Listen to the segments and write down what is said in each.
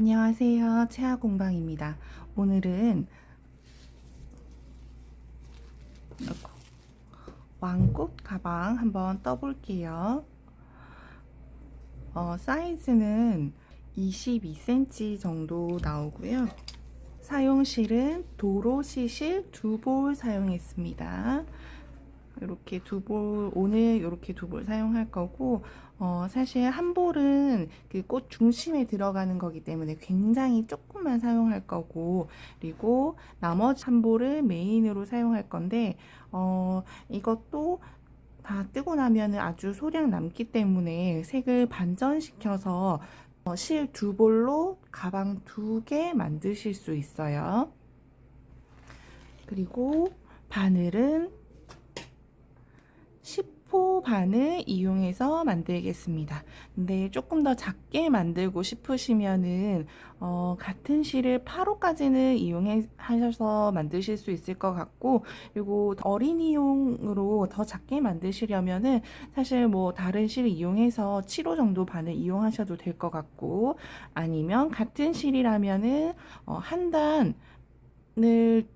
안녕하세요. 채아 공방입니다. 오늘은 왕꽃 가방 한번 떠볼게요. 어, 사이즈는 22cm 정도 나오고요. 사용실은 도로 시실 두 볼 사용했습니다. 이렇게 두 볼, 오늘 이렇게 두 볼 사용할 거고, 어, 사실 한 볼은 그 꽃 중심에 들어가는 거기 때문에 굉장히 조금만 사용할 거고, 그리고 나머지 한 볼을 메인으로 사용할 건데, 어, 이것도 다 뜨고 나면은 아주 소량 남기 때문에 색을 반전시켜서 어, 실두 볼로 가방 두 개 만드실 수 있어요. 그리고 바늘은 10 호 바늘 이용해서 만들겠습니다. 근데 조금 더 작게 만들고 싶으시면은 어, 같은 실을 8호까지는 이용하셔서 만드실 수 있을 것 같고 그리고 어린이용으로 더 작게 만드시려면은 사실 뭐 다른 실 이용해서 7호 정도 바늘 이용하셔도 될 것 같고 아니면 같은 실이라면은 어, 한 단 을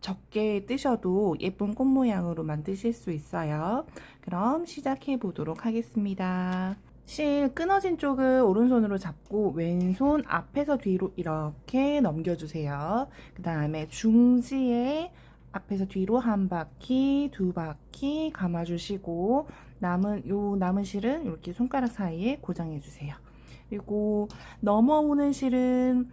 적게 뜨셔도 예쁜 꽃 모양으로 만드실 수 있어요. 그럼 시작해 보도록 하겠습니다. 실 끊어진 쪽을 오른손으로 잡고 왼손 앞에서 뒤로 이렇게 넘겨주세요. 그 다음에 중지에 앞에서 뒤로 한 바퀴, 두 바퀴 감아주시고 남은 요 남은 실은 이렇게 손가락 사이에 고정해 주세요. 그리고 넘어오는 실은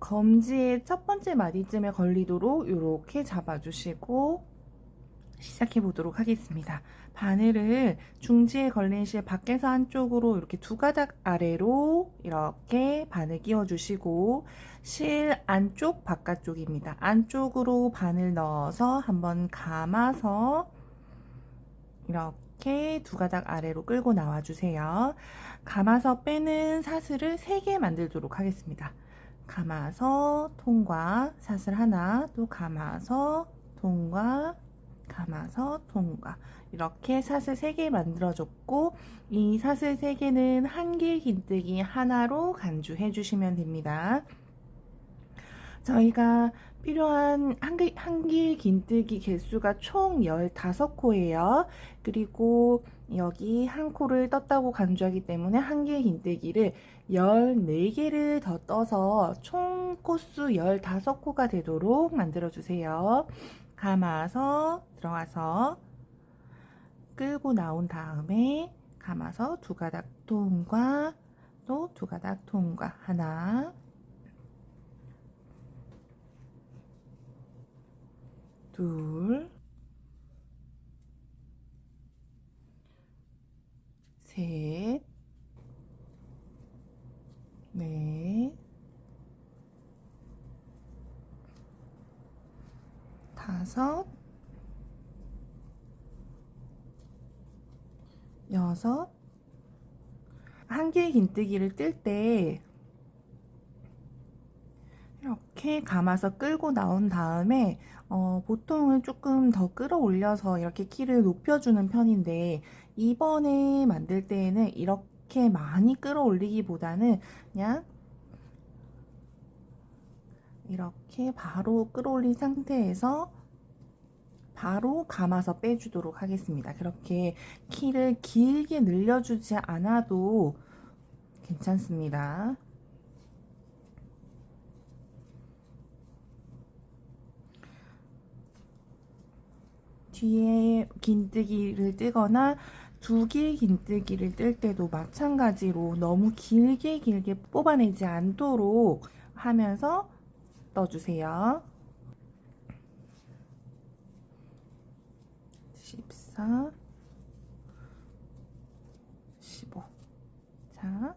검지의 첫 번째 마디쯤에 걸리도록 이렇게 잡아주시고 시작해 보도록 하겠습니다. 바늘을 중지에 걸린 실 밖에서 한쪽으로 이렇게 두 가닥 아래로 이렇게 바늘 끼워 주시고 실 안쪽 바깥쪽입니다. 안쪽으로 바늘 넣어서 한번 감아서 이렇게 두 가닥 아래로 끌고 나와 주세요. 감아서 빼는 사슬을 3개 만들도록 하겠습니다. 감아서 통과 사슬 하나 또 감아서 통과 감아서 통과 이렇게 사슬 3개 만들어줬고 이 사슬 3개는 한길 긴뜨기 하나로 간주해 주시면 됩니다. 저희가 필요한 한길, 한길 긴뜨기 개수가 총 15코예요. 그리고 여기 한 코를 떴다고 간주하기 때문에 한길 긴뜨기를 14개를 더 떠서 총 코수 15코가 되도록 만들어 주세요. 감아서 들어가서 끌고 나온 다음에 감아서 두 가닥 통과 또 두 가닥 통과. 하나. 둘, 셋, 넷, 다섯, 여섯, 한 개의 긴뜨기를 뜰 때 이렇게 감아서 끌고 나온 다음에 어, 보통은 조금 더 끌어올려서 이렇게 키를 높여주는 편인데 이번에 만들 때에는 이렇게 많이 끌어올리기보다는 그냥 이렇게 바로 끌어올린 상태에서 바로 감아서 빼주도록 하겠습니다. 그렇게 키를 길게 늘려주지 않아도 괜찮습니다. 뒤에 긴뜨기를 뜨거나 두 개의 긴뜨기를 뜰 때도 마찬가지로 너무 길게 길게 뽑아내지 않도록 하면서 떠주세요. 14 15 자,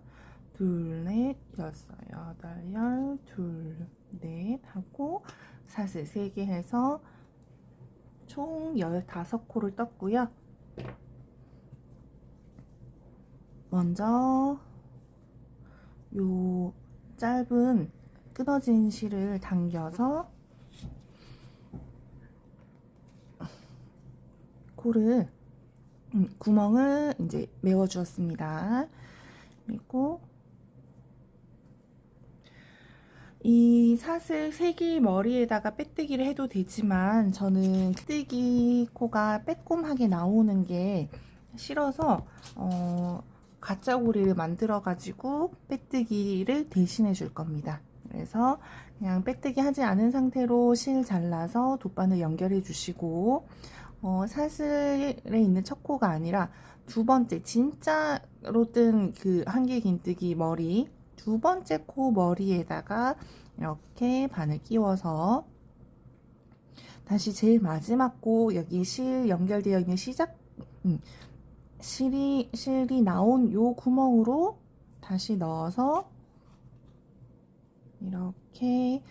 둘, 넷, 여섯, 여덟, 열, 둘, 넷 하고 사슬 세개 해서 총 15코를 떴고요. 먼저 요 짧은 끊어진 실을 당겨서 코를 음, 구멍을 이제 메워 주었습니다. 그리고 이 사슬 세기 머리에다가 빼뜨기를 해도 되지만 저는 빼뜨기 코가 빼꼼하게 나오는 게 싫어서 어, 가짜 고리를 만들어 가지고 빼뜨기를 대신해 줄 겁니다. 그래서 그냥 빼뜨기 하지 않은 상태로 실 잘라서 돗바늘 연결해 주시고 어, 사슬에 있는 첫 코가 아니라 두 번째 진짜로 뜬 그 한길 긴뜨기 머리 두 번째 코 머리에다가 이렇게 바늘 끼워서 다시 제일 마지막 코 여기 실 연결되어 있는 시작 음, 실이 실이 나온 요 구멍으로 다시 넣어서 이렇게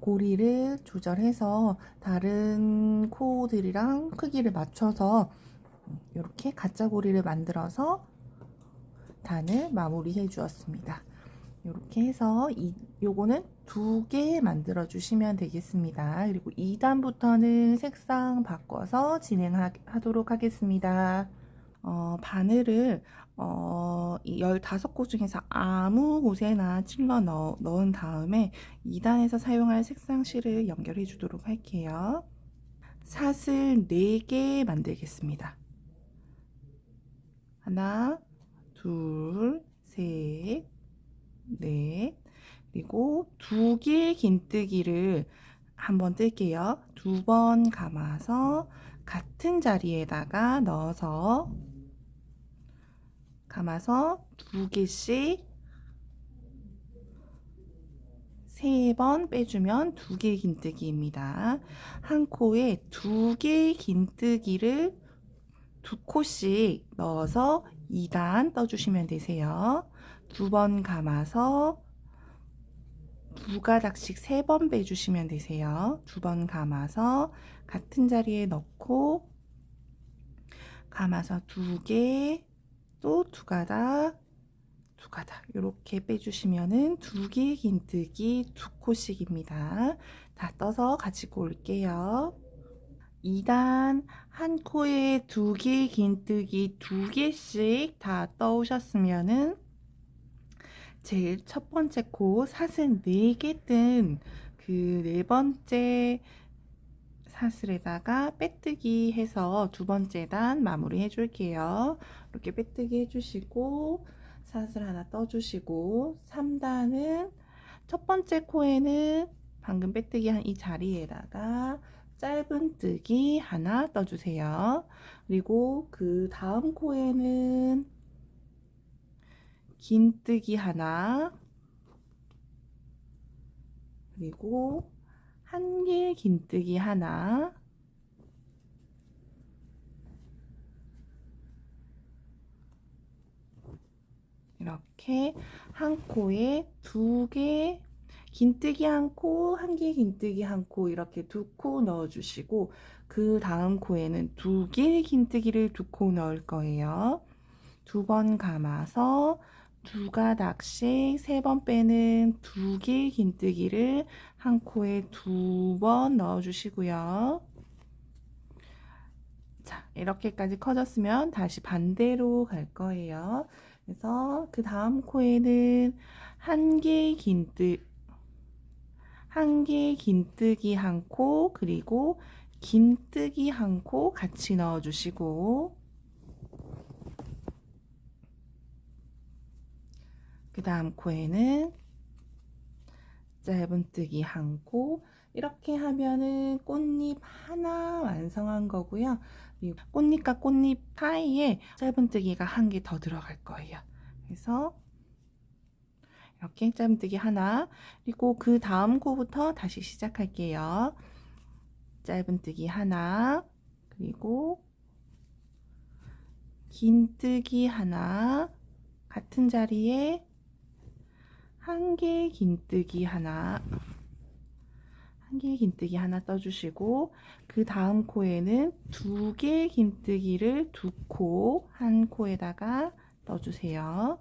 고리를 조절해서 다른 코들이랑 크기를 맞춰서 이렇게 가짜 고리를 만들어서 단을 마무리해 주었습니다. 이렇게 해서 이 요거는 두 개 만들어 주시면 되겠습니다. 그리고 2단부터는 색상 바꿔서 진행하도록 하겠습니다. 어, 바늘을 어, 이 15곳 중에서 아무 곳에나 찔러 넣, 넣은 다음에 2단에서 사용할 색상실을 연결해 주도록 할게요. 사슬 4개 만들겠습니다. 하나, 둘, 셋, 넷, 그리고 두 개의 긴뜨기를 한번 뜰게요. 두 번 감아서 같은 자리에다가 넣어서 감아서 두 개씩 세 번 빼주면 두개 긴뜨기입니다. 한 코에 두 개의 긴뜨기를 두 코씩 넣어서 2단 떠주시면 되세요. 두 번 감아서 두 가닥씩 세 번 빼주시면 되세요. 두 번 감아서 같은 자리에 넣고 감아서 두 개, 또 두 가닥, 두 가닥 이렇게 빼주시면은 두 개 긴뜨기 두 코씩입니다. 다 떠서 가지고 올게요. 2단 한 코에 두 개 긴뜨기 두 개씩 다 떠오셨으면은 제일 첫 번째 코 사슬 4개 뜬 그 네 번째 사슬에다가 빼뜨기 해서 두 번째 단 마무리 해줄게요. 이렇게 빼뜨기 해주시고 사슬 하나 떠주시고 3단은 첫 번째 코에는 방금 빼뜨기 한 이 자리에다가 짧은 뜨기 하나 떠주세요. 그리고 그 다음 코에는 긴 뜨기 하나 그리고 한개 긴뜨기 하나 이렇게 한 코에 두 개 긴뜨기 한 코, 한 개 긴뜨기 한 코 이렇게 두 코 넣어주시고 그 다음 코에는 두 개 긴뜨기를 두 코 넣을 거예요. 두 번 감아서 두 가닥씩 세 번 빼는 두 개의 긴뜨기를 한 코에 두 번 넣어 주시고요. 자, 이렇게까지 커졌으면 다시 반대로 갈 거예요. 그래서 그 다음 코에는 한 개의 긴뜨 한 개의 긴뜨기 한 코, 그리고 긴뜨기 한 코 같이 넣어 주시고 그 다음 코에는 짧은뜨기 한 코 이렇게 하면은 꽃잎 하나 완성한 거고요. 꽃잎과 꽃잎 사이에 짧은뜨기가 한 개 더 들어갈 거예요. 그래서 이렇게 짧은뜨기 하나 그리고 그 다음 코부터 다시 시작할게요. 짧은뜨기 하나 그리고 긴뜨기 하나 같은 자리에 한 개 긴뜨기 하나 한 개 긴뜨기 하나 떠주시고 그 다음 코에는 두 개 긴뜨기를 두 코 한 코에다가 떠주세요.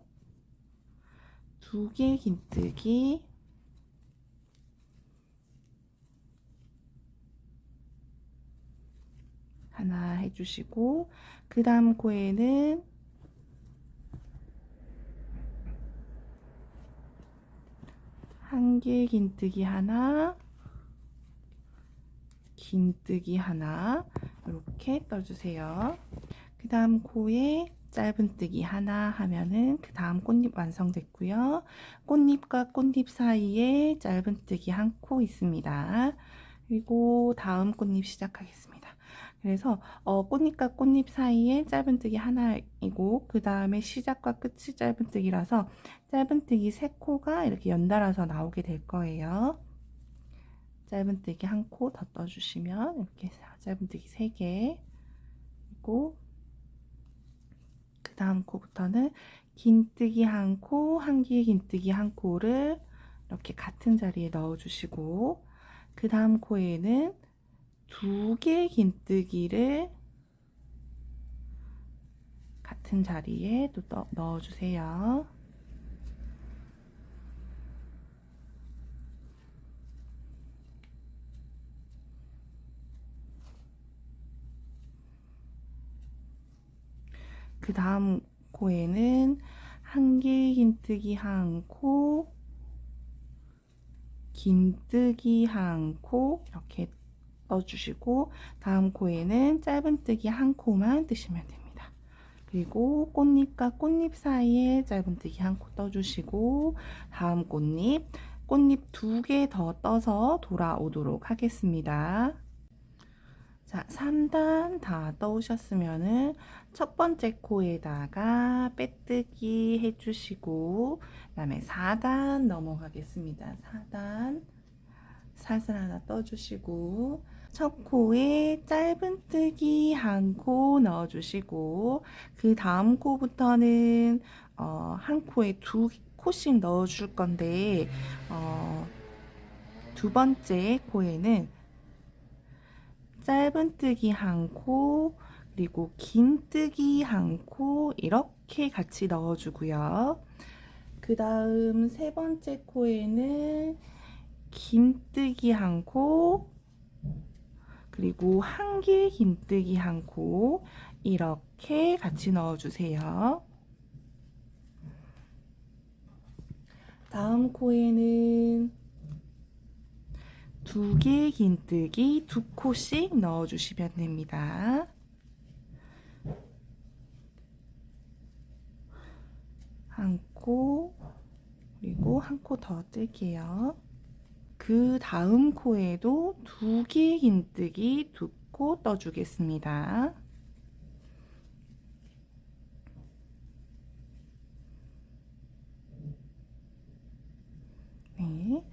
두 개 긴뜨기 하나 해주시고 그 다음 코에는 한 개 긴뜨기 하나, 긴뜨기 하나 이렇게 떠주세요. 그 다음 코에 짧은뜨기 하나 하면은 그 다음 꽃잎 완성됐고요. 꽃잎과 꽃잎 사이에 짧은뜨기 한 코 있습니다. 그리고 다음 꽃잎 시작하겠습니다. 그래서 어, 꽃잎과 꽃잎 사이에 짧은뜨기 하나이고 그 다음에 시작과 끝이 짧은뜨기라서 짧은뜨기 세 코가 이렇게 연달아서 나오게 될 거예요. 짧은뜨기 한 코 더 떠주시면 이렇게 짧은뜨기 3개 그리고 그 다음 코부터는 긴뜨기 한 코, 한기의 긴뜨기 한 코를 이렇게 같은 자리에 넣어주시고 그 다음 코에는 두 개의 긴뜨기를 같은 자리에 또 넣- 넣어주세요. 그 다음 코에는 한개 긴뜨기 한 코, 긴뜨기 한 코 이렇게 떠주시고 다음 코에는 짧은뜨기 한 코만 뜨시면 됩니다. 그리고 꽃잎과 꽃잎 사이에 짧은뜨기 한 코 떠주시고 다음 꽃잎, 꽃잎 두 개 더 떠서 돌아오도록 하겠습니다. 자, 3단 다 떠오셨으면은 첫 번째 코에다가 빼뜨기 해주시고 그 다음에 4단 넘어가겠습니다. 4단 사슬 하나 떠주시고 첫 코에 짧은뜨기 한 코 넣어주시고 그 다음 코부터는 어, 한 코에 두 코씩 넣어줄 건데 어, 두 번째 코에는 짧은뜨기 한 코, 그리고 긴뜨기 한 코, 이렇게 같이 넣어주고요. 그 다음 세 번째 코에는 긴뜨기 한 코, 그리고 한개 긴뜨기 한 코, 이렇게 같이 넣어주세요. 다음 코에는 두 개의 긴뜨기 두 코씩 넣어주시면 됩니다. 한 코, 그리고 한 코 더 뜰게요. 그 다음 코에도 두 개의 긴뜨기 두 코 떠주겠습니다. 네.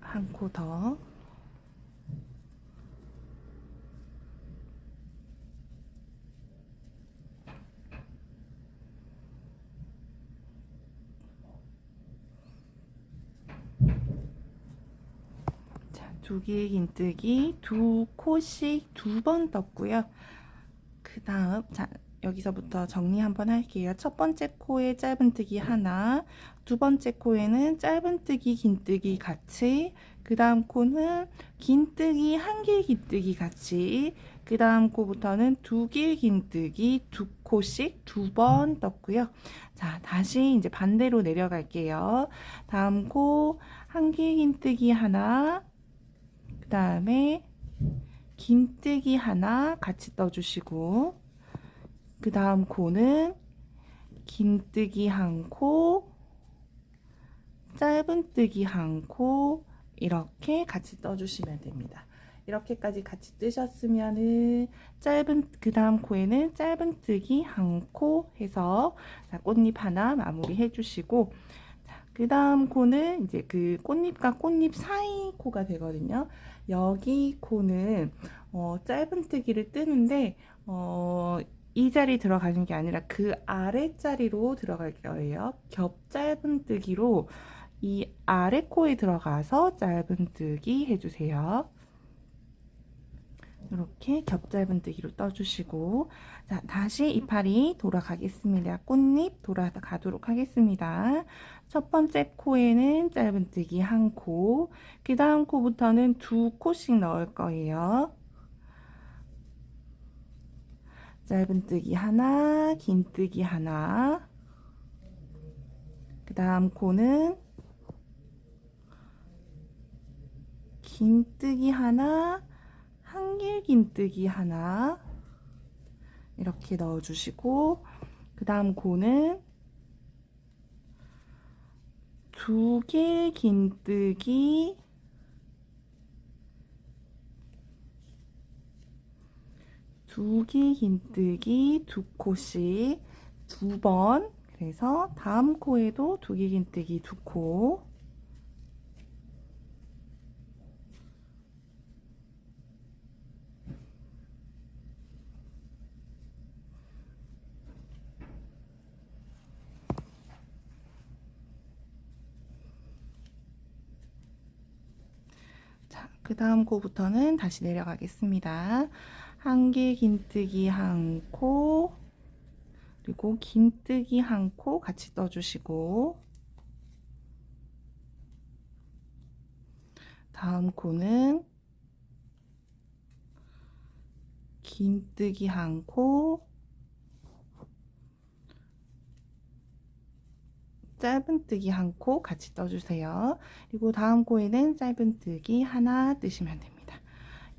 한 코 더. 자, 두 개의 긴뜨기 두 코씩 두 번 떴고요. 그 다음, 자, 여기서부터 정리 한번 할게요. 첫 번째 코에 짧은뜨기 하나, 두 번째 코에는 짧은뜨기, 긴뜨기 같이, 그 다음 코는 긴뜨기, 한개 긴뜨기 같이, 그 다음 코부터는 두개 긴뜨기 두 코씩 두 번 떴고요. 자, 다시 이제 반대로 내려갈게요. 다음 코, 한개 긴뜨기 하나, 그 다음에 긴뜨기 하나 같이 떠주시고, 그 다음 코는 긴뜨기 한 코, 짧은뜨기 한 코, 이렇게 같이 떠주시면 됩니다. 이렇게까지 같이 뜨셨으면은 짧은 그 다음 코에는 짧은뜨기 한 코 해서 자, 꽃잎 하나 마무리 해주시고 그 다음 코는 이제 그 꽃잎과 꽃잎 사이 코가 되거든요. 여기 코는 어, 짧은뜨기를 뜨는데 어, 이 자리 들어가는 게 아니라 그 아래 자리로 들어갈 거예요. 겹 짧은뜨기로 이 아래 코에 들어가서 짧은뜨기 해주세요. 이렇게 겹 짧은뜨기로 떠주시고 자 다시 이파리 돌아가겠습니다. 꽃잎 돌아가도록 하겠습니다. 첫 번째 코에는 짧은뜨기 한 코, 그 다음 코부터는 두 코씩 넣을 거예요. 짧은뜨기 하나, 긴뜨기 하나, 그 다음 코는 긴뜨기 하나, 한길 긴뜨기 하나 이렇게 넣어주시고 그 다음 고는 두 개 긴뜨기. 두 개 긴뜨기 두 코씩 두 번. 그래서 다음 코에도 두 개 긴뜨기 두 코 자, 그 다음 코부터는 다시 내려가겠습니다. 한 개 긴뜨기 한 코, 그리고 긴뜨기 한 코 같이 떠주시고, 다음 코는 긴뜨기 한 코, 짧은뜨기 한 코 같이 떠주세요. 그리고 다음 코에는 짧은뜨기 하나 뜨시면 됩니다.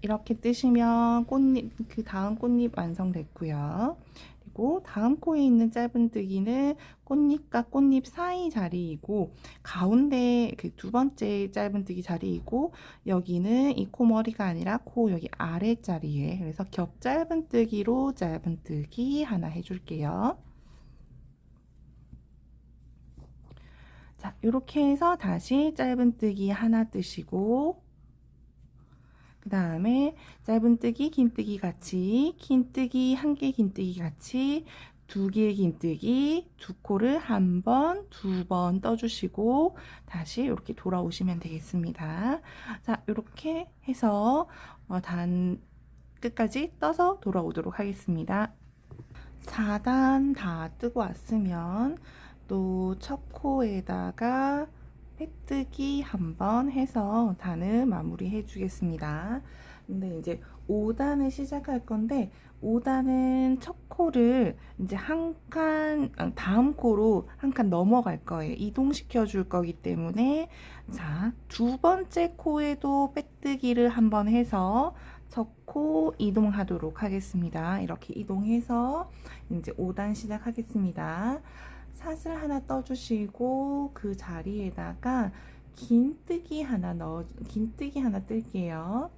이렇게 뜨시면 꽃잎 그 다음 꽃잎 완성됐고요. 그리고 다음 코에 있는 짧은뜨기는 꽃잎과 꽃잎 사이 자리이고 가운데 그 두 번째 짧은뜨기 자리이고 여기는 이 코 머리가 아니라 코 여기 아래 자리에 그래서 겹 짧은뜨기로 짧은뜨기 하나 해줄게요. 자, 이렇게 해서 다시 짧은뜨기 하나 뜨시고 그 다음에 짧은뜨기, 긴뜨기 같이 긴뜨기 한 개 긴뜨기 같이 두개 긴뜨기 두 코를 한 번, 두 번 떠주시고 다시 이렇게 돌아오시면 되겠습니다. 자, 이렇게 해서 어, 단 끝까지 떠서 돌아오도록 하겠습니다. 4단 다 뜨고 왔으면 또 첫 코에다가 빼뜨기 한번 해서 단을 마무리 해 주겠습니다. 근데 이제 5단을 시작할 건데 5단은 첫 코를 이제 한 칸 다음 코로 한 칸 넘어갈 거예요. 이동시켜 줄 거기 때문에 자, 두 번째 코에도 빼뜨기를 한번 해서 첫 코 이동하도록 하겠습니다. 이렇게 이동해서 이제 5단 시작하겠습니다. 사슬 하나 떠주시고 그 자리에다가 긴뜨기 하나 넣어 긴뜨기 하나 뜰게요.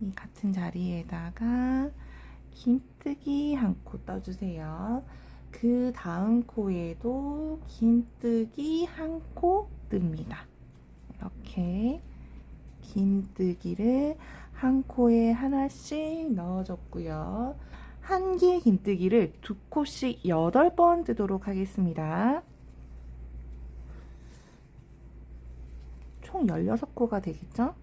이 같은 자리에다가 긴뜨기 한 코 떠주세요. 그 다음 코에도 긴뜨기 한 코 뜹니다. 이렇게 긴뜨기를 한 코에 하나씩 넣어줬고요. 한 개의 긴뜨기를 두 코씩 여덟 번 뜨도록 하겠습니다. 총 16코가 되겠죠?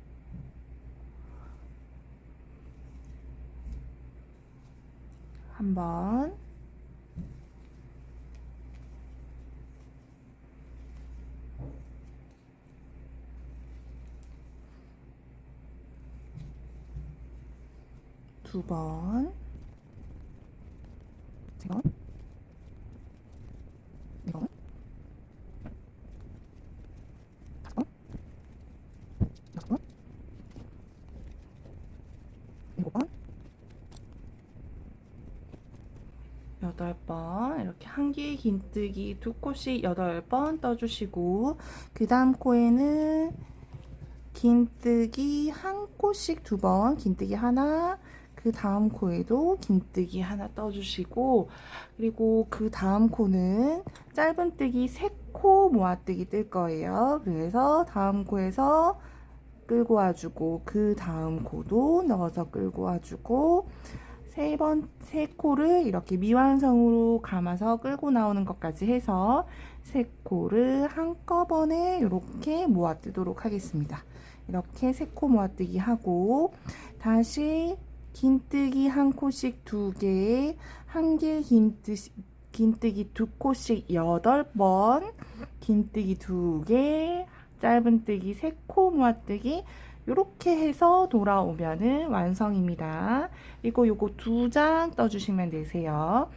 한 번, 두 번, 세 번, 네 번, 다섯 번, 여섯 번, 일곱 번, 여덟 번 이렇게 한 개의 긴뜨기 두 코씩 여덟 번 떠주시고 그 다음 코에는 긴뜨기 한 코씩 두 번 긴뜨기 하나 그 다음 코에도 긴뜨기 하나 떠주시고 그리고 그 다음 코는 짧은뜨기 세 코 모아뜨기 뜰 거예요. 그래서 다음 코에서 끌고 와주고 그 다음 코도 넣어서 끌고 와주고 세 번, 세 코를 이렇게 미완성으로 감아서 끌고 나오는 것까지 해서 세 코를 한꺼번에 이렇게 모아뜨도록 하겠습니다. 이렇게 세 코 모아뜨기 하고 다시 긴뜨기 한 코씩 두 개, 한 개 긴뜨, 긴뜨기 두 코씩 여덟 번, 긴뜨기 두 개, 짧은뜨기 세 코 모아뜨기 이렇게 해서 돌아오면은 완성입니다. 그리고 요거 두 장 떠주시면 되세요.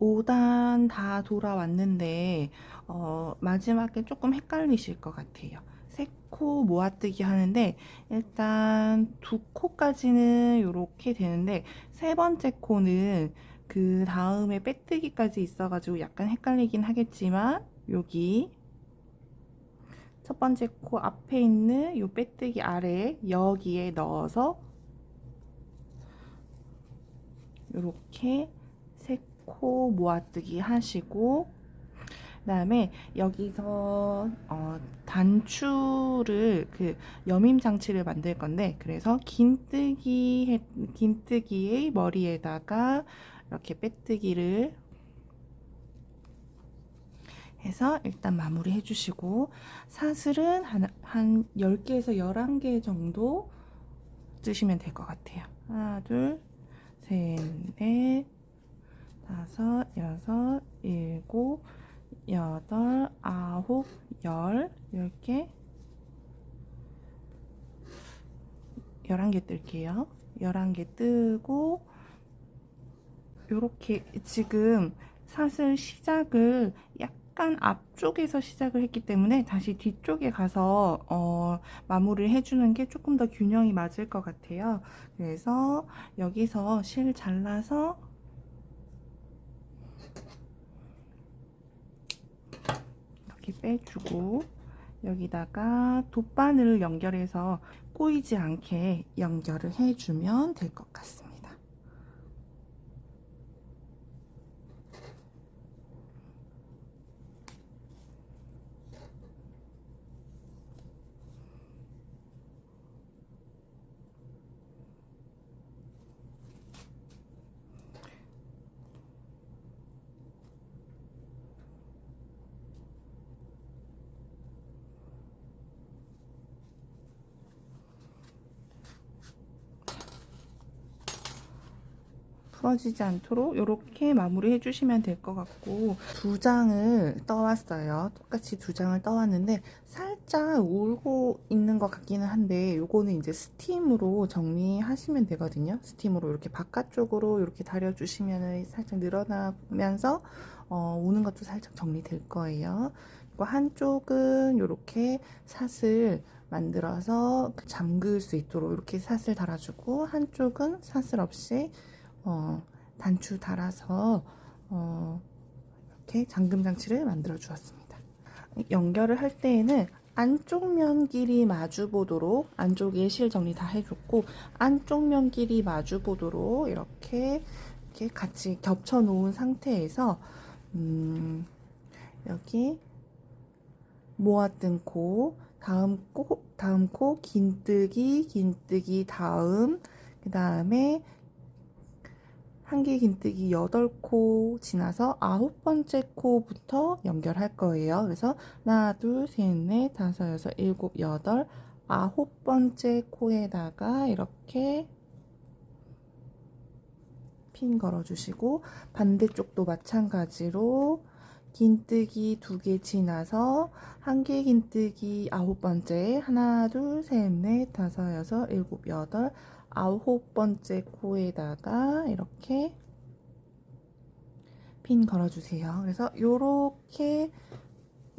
5단 다 돌아왔는데 어, 마지막에 조금 헷갈리실 것 같아요. 세 코 모아뜨기 하는데 일단 두 코까지는 이렇게 되는데 세 번째 코는 그 다음에 빼뜨기까지 있어가지고 약간 헷갈리긴 하겠지만 여기 첫 번째 코 앞에 있는 요 빼뜨기 아래 여기에 넣어서 이렇게 세 코 모아뜨기 하시고 그 다음에 여기서 어, 단추를 그 여밈 장치를 만들 건데 그래서 긴뜨기 해- 긴뜨기의 머리에다가 이렇게 빼뜨기를 해서 일단 마무리 해주시고 사슬은 한, 한 10개에서 11개 정도 쓰시면 될 것 같아요. 하나, 둘, 셋, 넷, 다섯, 여섯, 일곱, 여덟, 아홉, 열, 열 개, 열한 개 뜰게요. 열한 개 뜨고, 요렇게 지금 사슬 시작을 약 간 앞쪽에서 시작을 했기 때문에 다시 뒤쪽에 가서 어, 마무리를 해주는 게 조금 더 균형이 맞을 것 같아요. 그래서 여기서 실 잘라서 이렇게 빼주고 여기다가 돗바늘을 연결해서 꼬이지 않게 연결을 해주면 될 것 같습니다. 부러지지 않도록 이렇게 마무리 해 주시면 될 것 같고 두 장을 떠왔어요. 똑같이 두 장을 떠왔는데 살짝 울고 있는 것 같기는 한데 요거는 이제 스팀으로 정리하시면 되거든요. 스팀으로 이렇게 바깥쪽으로 이렇게 다려주시면 살짝 늘어나면서 어, 우는 것도 살짝 정리될 거예요. 그리고 한쪽은 이렇게 사슬 만들어서 잠글 수 있도록 이렇게 사슬 달아주고 한쪽은 사슬 없이 어, 단추 달아서 어, 이렇게 잠금 장치를 만들어 주었습니다. 연결을 할 때에는 안쪽 면 길이 마주 보도록 안쪽에 실 정리 다 해줬고 안쪽 면 길이 마주 보도록 이렇게 이렇게 같이 겹쳐 놓은 상태에서 음, 여기 모아뜬 코 다음 코 다음 코 긴뜨기 긴뜨기 다음 그 다음에 한개 긴뜨기 8코 지나서 아홉 번째 코부터 연결할 거예요. 그래서 하나, 둘, 셋, 넷, 다섯, 여섯, 일곱, 여덟, 아홉 번째 코에다가 이렇게 핀 걸어주시고 반대쪽도 마찬가지로 긴뜨기 두 개 지나서 한 개 긴뜨기 아홉 번째 하나, 둘, 셋, 넷, 다섯, 여섯, 일곱, 여덟, 아홉 번째 코에다가 이렇게 핀 걸어주세요. 그래서 이렇게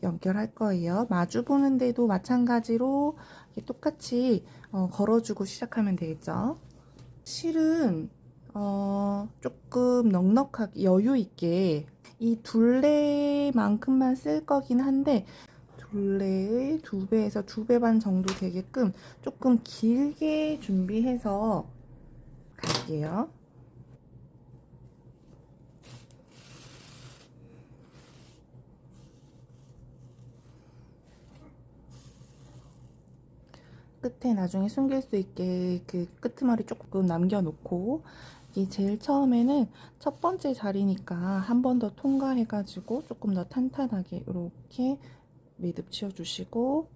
연결할 거예요. 마주 보는데도 마찬가지로 똑같이 어, 걸어주고 시작하면 되겠죠. 실은 어, 조금 넉넉하게 여유 있게 이 둘레만큼만 쓸 거긴 한데 둘레의 두 배에서 두배반 정도 되게끔 조금 길게 준비해서 갈게요. 끝에 나중에 숨길 수 있게 그 끄트머리 조금 남겨놓고 이게 제일 처음에는 첫 번째 자리니까 한 번 더 통과해가지고 조금 더 탄탄하게 이렇게 매듭 치워주시고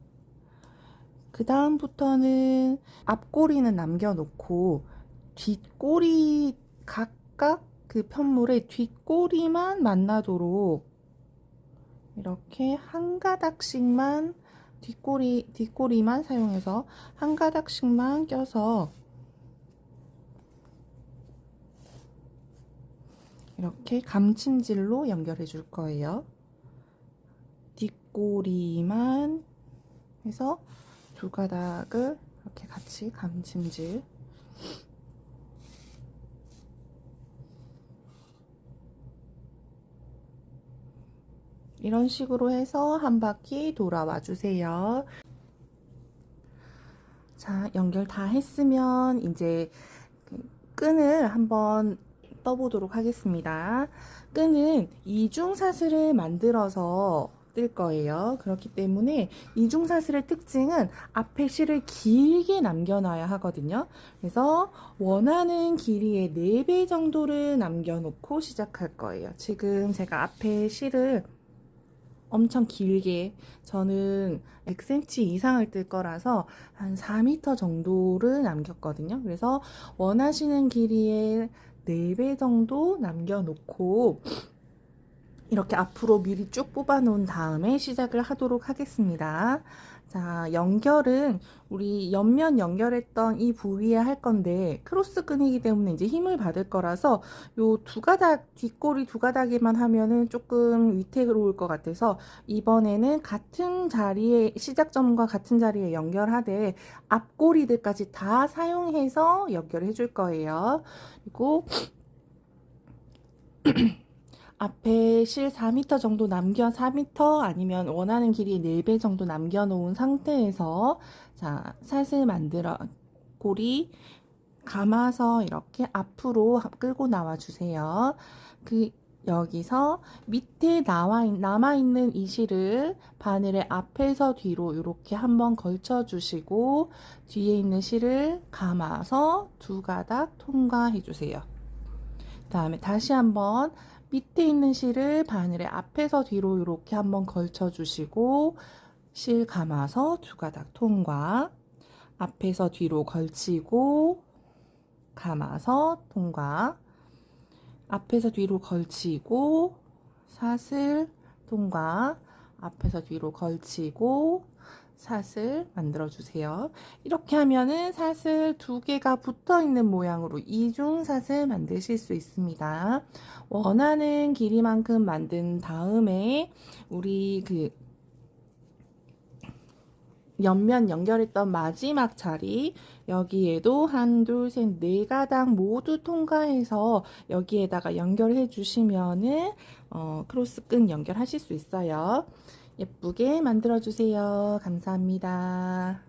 그 다음부터는 앞꼬리는 남겨놓고 뒷꼬리 각각 그 편물의 뒷꼬리만 만나도록 이렇게 한 가닥씩만 뒷꼬리 뒷꼬리만 사용해서 한 가닥씩만 껴서 이렇게 감침질로 연결해 줄 거예요. 뒷꼬리만 해서 두 가닥을 이렇게 같이 감침질 이런 식으로 해서 한 바퀴 돌아와 주세요. 자, 연결 다 했으면 이제 그 끈을 한번 떠보도록 하겠습니다. 끈은 이중사슬을 만들어서 뜰 거예요. 그렇기 때문에 이중사슬의 특징은 앞에 실을 길게 남겨놔야 하거든요. 그래서 원하는 길이의 4배 정도를 남겨놓고 시작할 거예요. 지금 제가 앞에 실을 엄청 길게 저는 100cm 이상을 뜰 거라서 한 4m 정도를 남겼거든요. 그래서 원하시는 길이의 4배 정도 남겨놓고 이렇게 앞으로 미리 쭉 뽑아 놓은 다음에 시작을 하도록 하겠습니다. 자, 연결은 우리 옆면 연결했던 이 부위에 할 건데 크로스 끈이기 때문에 이제 힘을 받을 거라서 요 두 가닥 뒷꼬리 두 가닥에만 하면은 조금 위태로울 것 같아서 이번에는 같은 자리에 시작점과 같은 자리에 연결하되 앞꼬리들까지 다 사용해서 연결해 줄 거예요. 그리고 앞에 실 4m 정도 남겨 4m 아니면 원하는 길이 4배 정도 남겨 놓은 상태에서 자, 살을 만들어 고리 감아서 이렇게 앞으로 끌고 나와 주세요. 그 여기서 밑에 나와 남아 있는 이 실을 바늘의 앞에서 뒤로 이렇게 한번 걸쳐 주시고 뒤에 있는 실을 감아서 두 가닥 통과해 주세요. 그다음에 다시 한번 밑에 있는 실을 바늘의 앞에서 뒤로 이렇게 한번 걸쳐 주시고 실 감아서 두 가닥 통과. 앞에서 뒤로 걸치고 감아서 통과. 앞에서 뒤로 걸치고 사슬 통과. 앞에서 뒤로 걸치고 사슬 만들어 주세요. 이렇게 하면은 사슬 두 개가 붙어 있는 모양으로 이중 사슬 만드실 수 있습니다. 원하는 길이만큼 만든 다음에 우리 그 옆면 연결했던 마지막 자리 여기에도 한, 둘, 셋, 네 가닥 모두 통과해서 여기에다가 연결해 주시면은 어, 크로스 끈 연결하실 수 있어요. 예쁘게 만들어 주세요. 감사합니다.